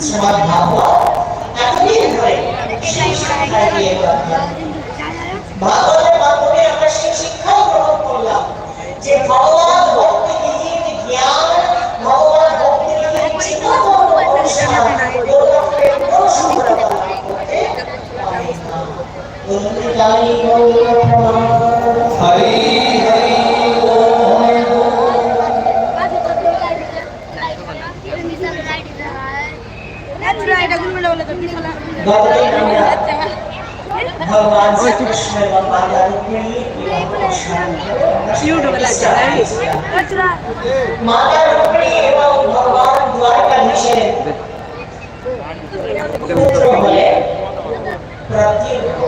শ্রীমদ ভাগবত এতদিন ধরে সেই শিক্ষা দিয়ে ভাগবতের মাধ্যমে আমরা সেই শিক্ষাও গ্রহণ করলাম যে ভগবান ভক্তি বিধির জ্ঞান ভগবান ভক্তি বিধির চিন্তা লাভ করতে পারে না। বন্ধু জানি গৌর প্রণাম। হরি হরি গতদিন আমরা ভগবান শ্রীকৃষ্ণ এবং মাতা রুক্মিণী মাতা রুক্মিণী এবং ভগবান দ্বারকাধীশের পুত্র হলে প্রদ্যুম্ন।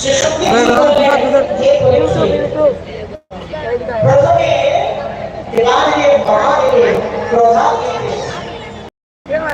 সে সত্যি বললেন, হে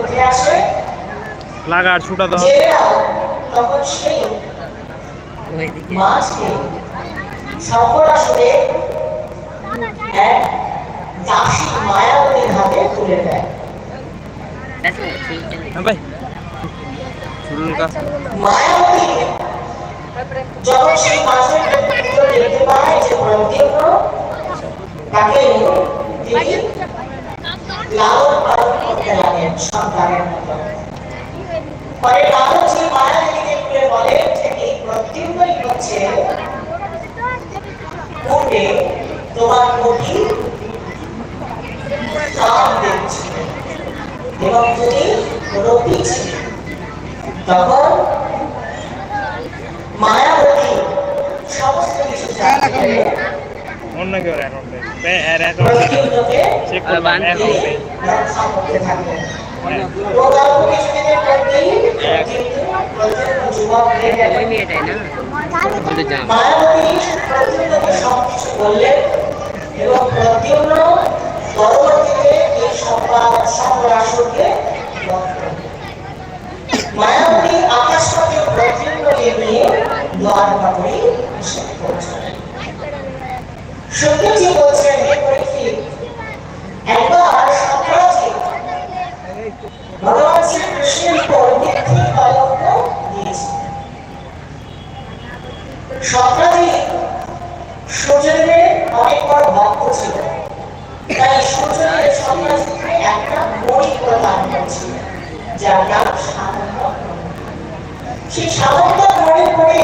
উঠে আসে। লাগা আর ছুটা দাও। মাছকে সফরাসনে এক দাসী মায়াবতীর হাতে তুলে দেয়। হ্যাঁ ভাই। চুলুর কাজ মায়াবতী যখন সেই মাছের দেখতে পায় যে প্রদ্যুম্ন তাকে তিনি লালন পালন করতে সন্তানের মতো। পরে সেই মায়া দেখে তুলে বলেন যে এই হচ্ছে পূর্বে তোমার প্রতি কাম দেখছিল এবং তুমি রবি ছিলে। তখন মায়াবতী সমস্ত কিছু অন্য কেউ অ্যাকাউন্টে এর অ্যাকাউন্টে প্রদ্যুম্নকে চেক করলাম অ্যাকাউন্টে রক্ষা করতে থাকলেন ও গল্প কিছুদিনের মধ্যেই প্রদ্যুম্ন প্রদ্যুম্ন যুবক হয়ে গেলেন মায়াবতী প্রদ্যুম্নকে সবকিছু বললেন এবং প্রদ্যুম্ন পরবর্তীতে এই সংবাদ সম্রাসনকে বধ করলেন। মায়াবতী আকাশপথে প্রদ্যুম্নকে নিয়ে দ্বারকাপুরী এসে পৌঁছলেন সত্যজি বলছেন হে পরীক্ষিত একবার সম্রাজি ভগবান শ্রীকৃষ্ণের উপর মিথ্যে কলঙ্ক দিয়েছিলেন সম্রাজি সূর্যদেবের অনেক বড় ভক্ত ছিল তাই সূর্যদেব সম্রাজিকে একটা বই প্রদান করেছিলেন যার নাম সামন্ত সেই সামন্ত মনে করে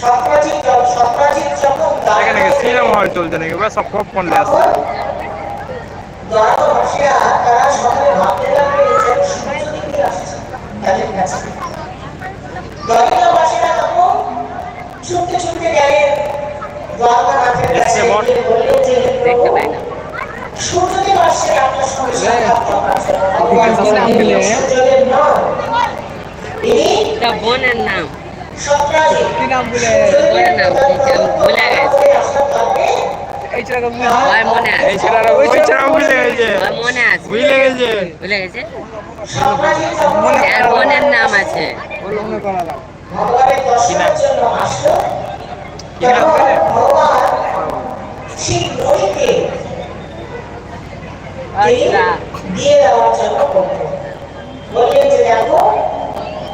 সম্রাজিৎ সম্রাজিৎ যখন এখানে সিনেমা হল চলছে নাকি বা সব পপকর্ন আছে দ্বারকাবাসীরা তারা সকলে ভাবতে লাগল এই যেন সূর্য দিকে আসছে তাদের কাছে দ্বারকাবাসীরা তখন ছুটতে ছুটতে গেলেন দ্বারকানাথের কাছে গিয়ে বললেন যে হে প্রভু, সূর্যদেব আসছে আপনার সঙ্গে। সূর্যদেব বোনের নাম। নাম আছে দিয়ে দেওয়ার জন্য বললেন যে দেখো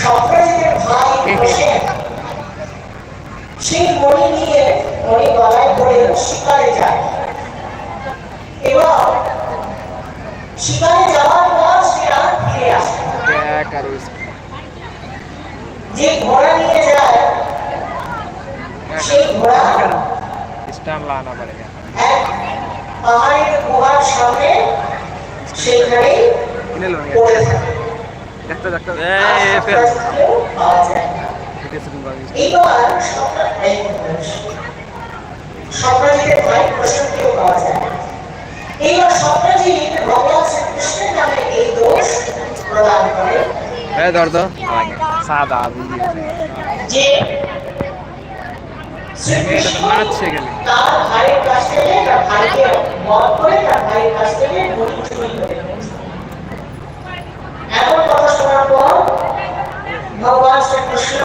সন্ত্রাসীদের ভাই হোসেন সেই মণি নিয়ে মণি গলায় পরে শিকারে যায়। এবং শিকারে যাওয়ার পর সে আর ফিরে আসে যে ঘোড়া নিয়ে যায়, সেই ঘোড়া পাহাড়ের গুহার সামনে লো পড়ে থাকে। দেখতে দেখতে আর এই ফের। সন্ত্রাসীকেও পাওয়া যায় এইবার সন্ত্রাস- এই সন্ত্রাসীদের ভাই প্রসঙ্গেও পাওয়া যায়। না। এইবার সন্ত্রাসী ভগবান শ্রীকৃষ্ণের নামে এই দোষ প্রদান করে এই ধর তো সাদা যে নাচছে গেলে তার ভাইয়ের কাছ থেকে তার ভাইকে বধ করে তার ভাইয়ের কাছ থেকে। এমন কথা শোনার পর ভগবান শ্রীকৃষ্ণ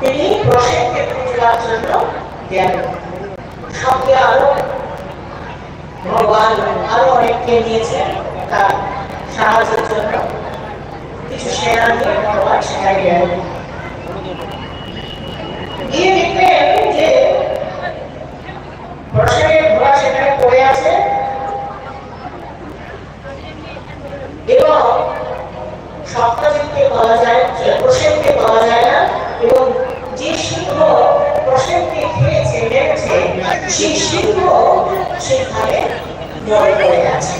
তিনি প্রসেনকে পূজার জন্য গেলেন। সঙ্গে আরও ভগবান আরও অনেককে নিয়েছেন। তার সাহায্যের জন্য কিছু সেনা নিয়ে ভগবান সেখানে গেলেন গিয়ে দেখলেন যে প্রসেনের ঘোড়া সেখানে পড়ে আছে এবং সপ্তাহকে পাওয়া যায় প্রসেনকে পাওয়া যায় না এবং যে সিংহ প্রসেনকে খেয়েছে মেরেছে সেই সিংহ সেখানে মরে পড়ে আছে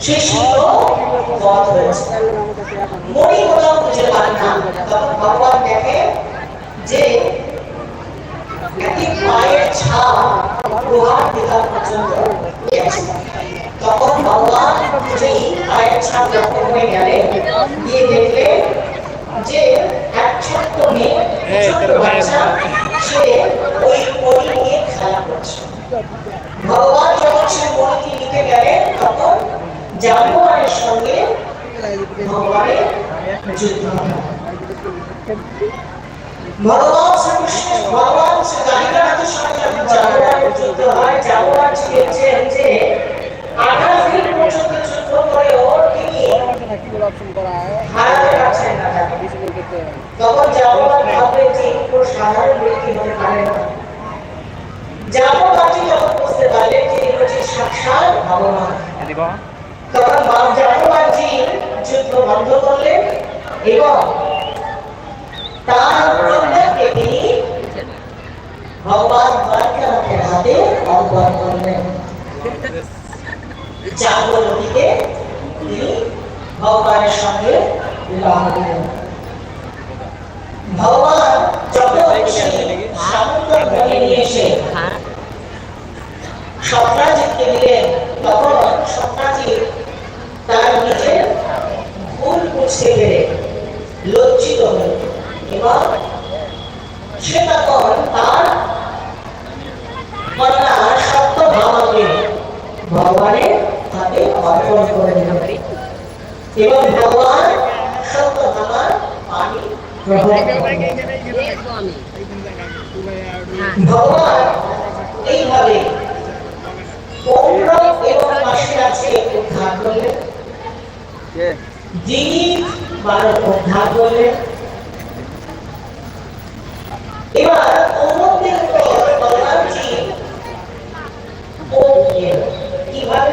সেই সিংহ বধ হয়েছে মরি কোথাও খুঁজে পান না তখন ভগবান দেখে যে একটি পায়ের ছাপ লোহার দিঘা পর্যন্ত গেছে তখন সেই পায়ের ছাপ করে গেলেন গিয়ে দেখলেন যে এক ছোট্ট মেয়ে ছোট্ট বাচ্চা সে ওই মণি নিয়ে খেলা করছে। ভগবান যখন সে মণিটি নিতে গেলেন তখন জাম্বুয়ানের সঙ্গে ভগবানের যুদ্ধ ভগবান শ্রীকৃষ্ণ ভগবান শ্রী কালিকানাথের সঙ্গে যখন জানুয়ারের যুদ্ধ হয় জানুয়ার চেয়েছেন যে আঠাশ দিন পর্যন্ত তখন জানুয়ার ভাবলেন যে কোনো সাধারণ ব্যক্তি হতে পারে না জানুয়ারটি যখন বুঝতে পারলেন যে ইনি হচ্ছে সাক্ষাৎ ভগবান তখন বাম যুদ্ধ বন্ধ করলেন এবং তার প্রত্যেককে তিনি ভগবান দ্বারকানাথের হাতে অর্পণ করলেন জাগ্র ভগবানের সঙ্গে দিলেন ভগবান যখন সামুদ্র এসে সন্ত্রাসীকে দিলেন তখন সন্ত্রাসী তার নিজের ভুল বুঝতে পেরে লজ্জিত হল এবং সে তখন তার কন্যা সত্য ভাবাকে ভগবানের করে দিল এবং ভগবান সত্য পানি গ্রহণ ভগবান এইভাবে পৌর এবং মাসের উদ্ধার করলেন। যিনি বারো উদ্ধার করলেন। এবার উপর কীভাবে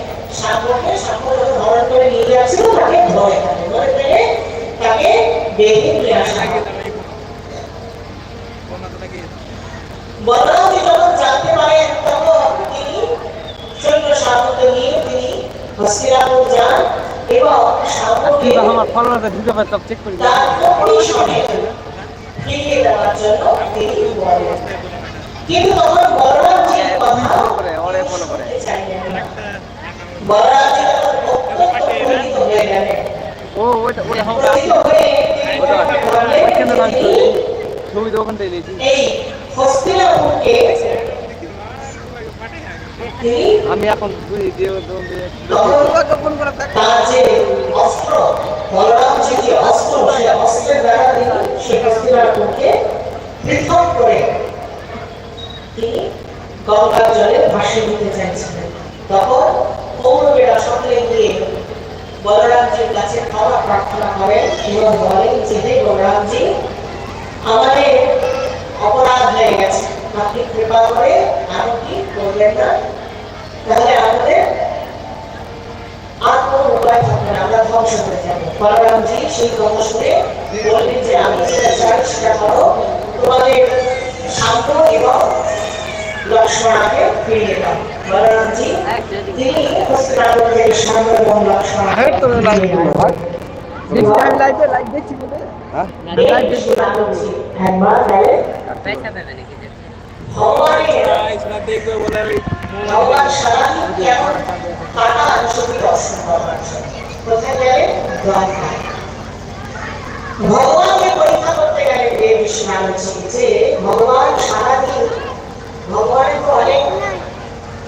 সাগরকে সাগরে ধারণ করে নিয়ে আসছিল তাকে ধরে ধরে পেরে। তাকে বেরিয়ে নিয়ে আসা বলরামজি যখন জানতে পারেন তখন তিনি সৈন্য সাগরকে নিয়ে তিনি হস্তিনাপুর যান এবং ও ওটা ওইখানে ছবি তো দিয়েছি আমি এখন দিয়ে অস্ত্র যে অস্ত্র সে অস্ত্রের দ্বারা তিনি সেই হস্তিনাপুরকে পৃথক করে তিনি গঙ্গার জলে ভাসিয়ে দিতে চাইছিলেন। তখন কৌরবেরা সকলে গিয়ে বলরামজির কাছে ক্ষমা প্রার্থনা করেন এবং বলেন যে হে বলরামজি, আমাদের অপরাধ হয়ে গেছে। আপনি কৃপা করে এমনটি করবেন না? তাহলে আমাদের আর কোনো উপায় থাকবে না, আমরা ধ্বংস হয়ে যাব। বলরামজি সেই কথা শুনে বললেন যে, আমি যেটা চাই সেটা করো। তোমাদের শান্ত এবং লক্ষ্মণাকে ফিরিয়ে দাও। ভগবানকে পরীক্ষা করতে গেলে যে বিষয় যে ভগবান সারাদিন ভগবানের তো অনেক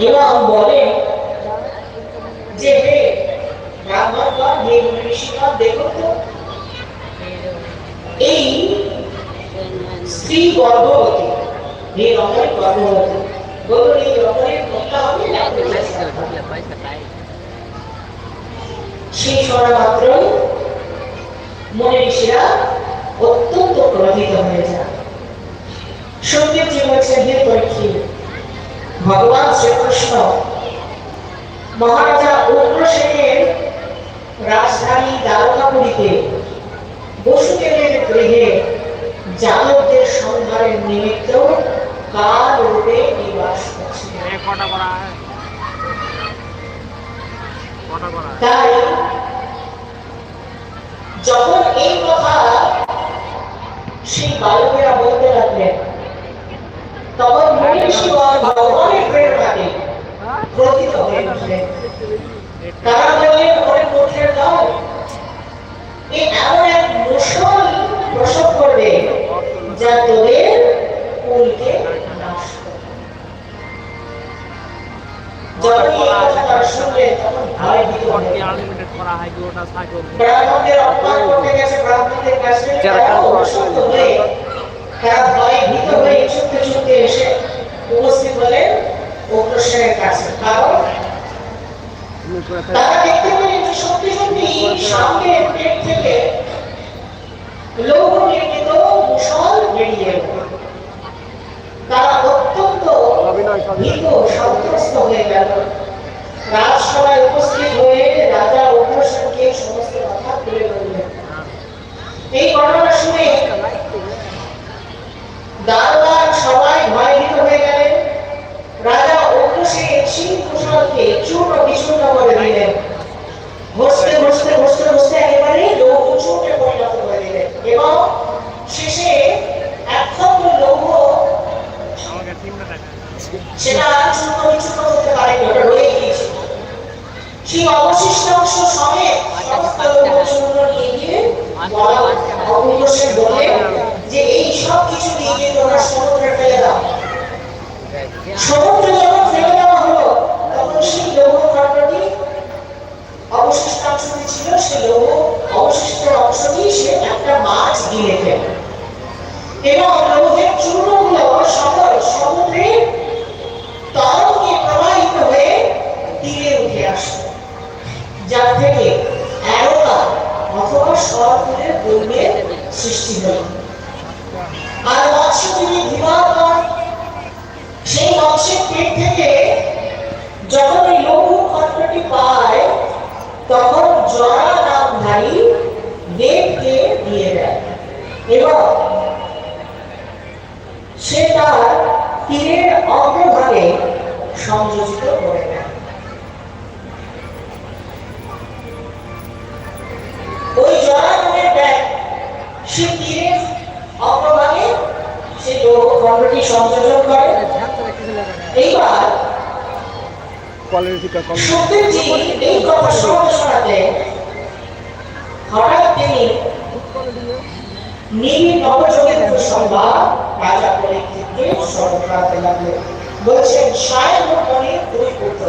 এবং বলে যে এই স্ত্রী গর্ভবতী হে গর্ভবতী সেই শোনা অত্যন্ত ক্রোধিত হয়ে যান সঙ্গে যে বলছেন, হে পরীক্ষিত ভগবান শ্রীকৃষ্ণ। মহারাজা উগ্রসেনের রাজধানী দ্বারকাপুরীতে বসুদেবের গৃহে যাদবদের সংহারের নিমিত্ত কাল রূপে নিবাস করছিলেন করা তাই যখন এই কথা সেই বালকেরা বলতে লাগলেন তখন মুনি ঋষিগণ ভগবানের প্রেরণাতে ক্রোধিত হয়ে উঠলেন তারা বললেন ওরে কোঠের দাও এ এমন এক মুসল প্রসব করবে যা তোদের কুলকে নাশ করবে। যখন এই কথা তারা শুনলেন, তখন ভয় ভীত সাইকেল ব্রাহ্মণদের অপমান করতে গেছে, ব্রাহ্মণদের কাছে তারা অসুস্থ হয়ে তারা ভয়ে ভীত হয়ে ছুটতে ছুটতে এসে উপস্থিত হলেন অগ্রসেনের কাছে। কারণ তারা দেখতে পেলেন যে সত্যি সত্যি সামনে পেট থেকে লৌহ নির্মিত মুসল বেরিয়ে তারা অত্যন্ত ভীত সন্ত্রস্ত হয়ে গেল। রাজসভায় উপস্থিত হয়ে রাজা অগ্রসেনকে সমস্ত কথা তুলে ধরলেন। এই ঘটনা শুনে দারোয়ান সবাই ভয়ভীত হয়ে গেলেন। রাজা অগ্রসেন সিং কুশলকে চূর্ণ বিচূর্ণ করে তীরে আসে, যার থেকে অ্যারোকা অথবা সরফুলের দৈর্ঘ্যের সৃষ্টি হল আর মৎস্য তিনি দিবাকর সেই মৎস্যের পেট থেকে যখন এই লৌহ খণ্ডটি পায়, তখন জরা নামধারী দেবকে দিয়ে দেয় এবং সে তার তীরের অগ্রভাগে সংযোজিত করে নেয় ওই জরা নামের ব্যাগ। সে তীরের অগ্রভাগে সে খণ্ডটি সংযোজন করে? এইবার কলের শিক্ষা কম সত্যজি এই কথা শোনাতে শোনাতে হঠাৎ তিনি নীল নবযোগেন্দ্র সংবাদ রাজা পরীক্ষিতকে স্মরণ করাতে লাগলেন। বলছেন সায় মণির দুই পুত্র।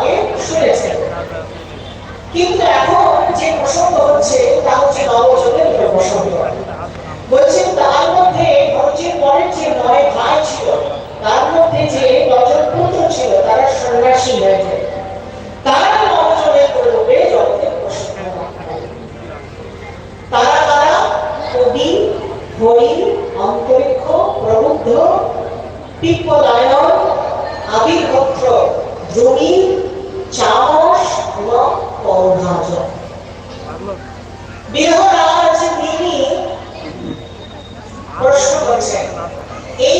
কিন্তু এখন যে প্রসঙ্গ হচ্ছে, তা হচ্ছে একটা প্রসঙ্গ। বলছেন, তার মধ্যে ভরতের পরের যে নয় ভাই ছিল, তার মধ্যে যে নজন পুত্র ছিল, তারা সন্ন্যাসী হয়েছে তারা নবজনের প্রলোভে জগতে প্রসন্ন তারা তারা কবি, হরি, অন্তরিক্ষ, প্রবুদ্ধ পিপ্পলায়ন আবির্ভদ্র দ্রোণী চামস এবং করছেন এই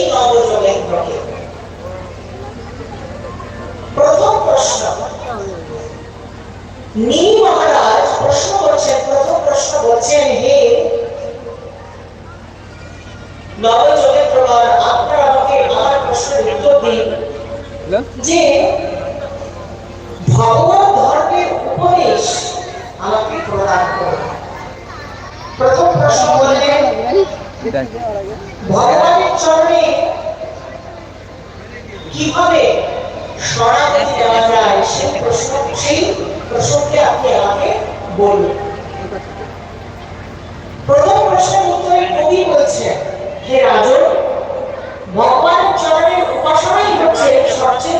প্রথম প্রশ্ন মহারাজ প্রশ্ন করছেন প্রথম প্রশ্ন করছেন হে নবযুগেন্দ্রগণ আপনারা আমাকে আমার প্রশ্নের উত্তর দিন যে ভগবান ধর্মের উপদেশ আমাকে প্রদান করুন প্রথম প্রশ্ন বললেন ভগবানের চরণে কীভাবে শরণাগতি দেওয়া যায় সেই প্রশ্ন সেই প্রসঙ্গে আপনি আমাকে বলুন প্রথম প্রশ্নের উত্তরে কবি বলছেন হে রাজন ভগবানের চরণের উপাসনাই হচ্ছে সবচেয়ে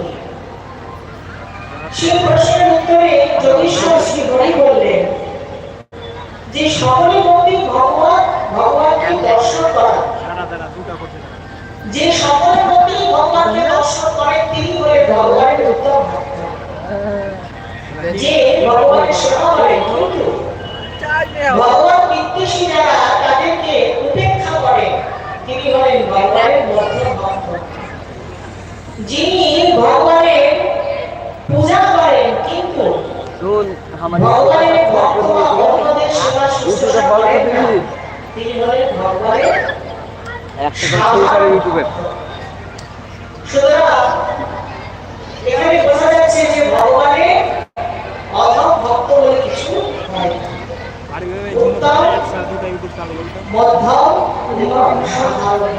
সেই প্রশ্নের উত্তরে যোগীশ্বর শ্রী হরি বললেন, যে সকলে মন্দির ভগবান, ভগবানকে দর্শন করা যে সকলের মধ্যেই ভগবানকে দর্শন করেন, তিনি হলেন ভগবানের উত্তম যে ভগবানের সেবা করে কিন্তু ভগবান বিদ্বেষী যারা, তাদেরকে উপেক্ষা করে তিনি হলেন ভগবানের মধ্যম ভক্ত। যিনি ভগবানের পূজা করেন কিন্তু ভগবানের ভক্ত অন্যদের সেবা শুশ্রূষা করেন না। তিনি হলেন ভগবানের একটা করে শুরু সুতরাং এখানে বোঝা যাচ্ছে যে ভগবানের অধম ভক্ত বলে কিছু নাই। উত্তম মধ্যম এবং সাধারণ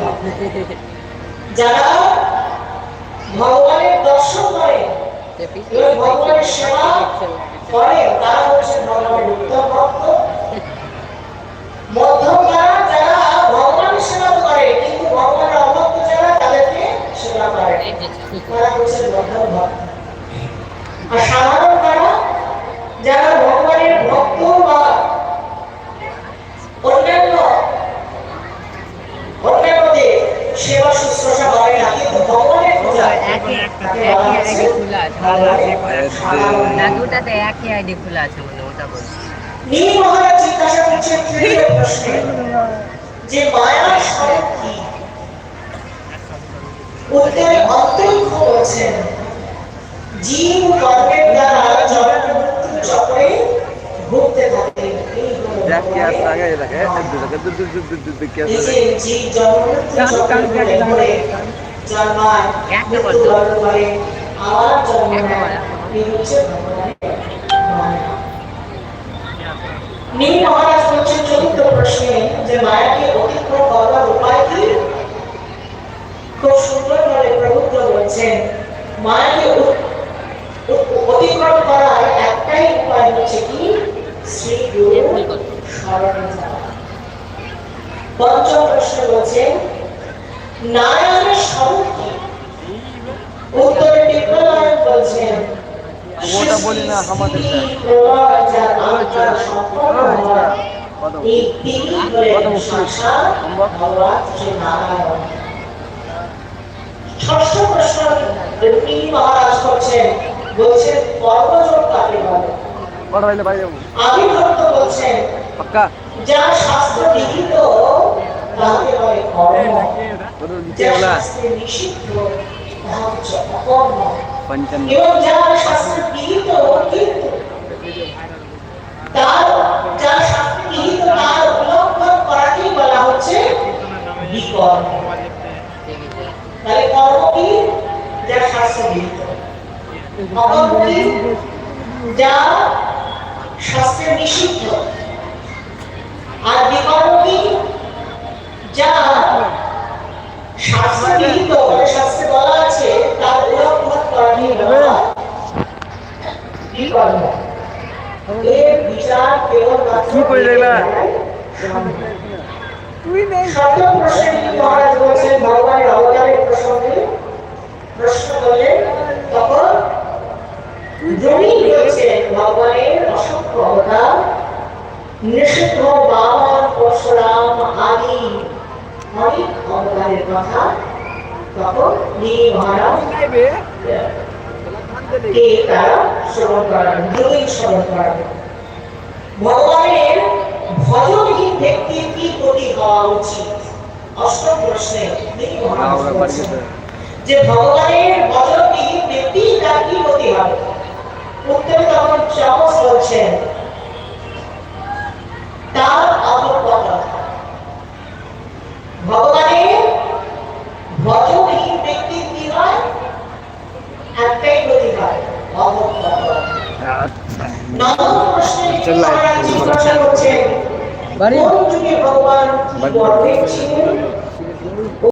যারা ভগবানের দর্শন করে ভগবানের সেবা করে তারা হচ্ছে ভগবানের উত্তম ভক্ত। মধ্যম যারা যারা ভগবানের অভক্ত যারা তাদেরকে সেবা করে। তারা হচ্ছে ভগবান ভক্ত। আর সাধারণ তারা যারা ভগবানের ভক্ত বা অন্যান্য সেবা শুশ্রূষা করে না। কিন্তু ভগবানের পূজা একই আইডি খোলা আছে। দুটাতে একই আইডি খোলা আছে মানে ওটা বলছি। নীল মহারাজ জিজ্ঞাসা করছেন তৃতীয় প্রশ্নে? যে মায়ার স্বরূপ কি? উত্তরে অন্তরিক্ষ বলছেন জীব করে আবার জন্ম একটা নেয় বলো। এই হচ্ছে ভগবানের মায়া নীল মহারাজ বলছেন চতুর্থ প্রশ্নে যে মায়াকে অতিক্রম করবার উপায় কি খুব সুন্দর ভাবে বলছেন মায়াকে উ- উ- অতিক্রম করার একটাই উপায় হচ্ছে কি শ্রী গুরু স্মরণে যাওয়া পঞ্চম প্রশ্ন বলছেন নারায়ণের স্বরূপ কি উত্তরে বিপ্লবায়ন বলছেন ওটা বলি না, আমাদের। ষষ্ঠ প্রশ্ন মহারাজ করছেন কর্মযোগ কাকে বলে বলছেন পাক্কা? যা শাস্ত্র বিহিত তাকে বলে কর্ম। বলা নিষিদ্ধ তাহা পঞ্চান্ন। এবং যা শাস্ত্রে বিহিত কিন্তু তার যা শাস্ত্রে বিহিত তার উল্লঙ্ঘন করাকেই বলা হচ্ছে বিকর্ম। তাহলে কর্ম কি? যা শাস্ত্রে বিহিত অকর্ম কি? যা শাস্ত্রে নিষিদ্ধ। আর বিকর্ম যা শাস্ত্রে বিহিত মানে শাস্ত্রে বলা আছে তার উল্লঙ্ঘন করাকেই বলা হয় বিকর্ম। এর বিচার কেবলমাত্র কি করে দেখলা? সপ্তম প্রশ্নে মহারাজ বলছেন ভগবানের অবতারের প্রসঙ্গে প্রশ্ন করলেন তখন দ্রোণী বলছেন ভগবানের অসংখ্য অবতার নৃসিংহ বামন পরশুরাম আদি। অনেক অবতারের কথা তখন নীল মহারাজ কে তারা শ্রবণ করাবেন দ্রোণী শ্রবণ করাবেন ভগবানের ভজনহীন ব্যক্তির কি গতি হওয়া উচিত? অষ্টম প্রশ্নে তিনি মহারাজ বলছেন যে ভগবানের ভজনহীন ব্যক্তি তার কি গতি হবে? উত্তরে তখন চমস বলছেন তার অবজ্ঞতা ভগবানের ভজনহীন ব্যক্তির কি হয়? একটাই গতি হয় অবজ্ঞতা নবম প্রশ্নে চল লাইট মহারাজ জিজ্ঞাসা করছেন। কোন যুগে ভগবান গর্ভে ছিলেন?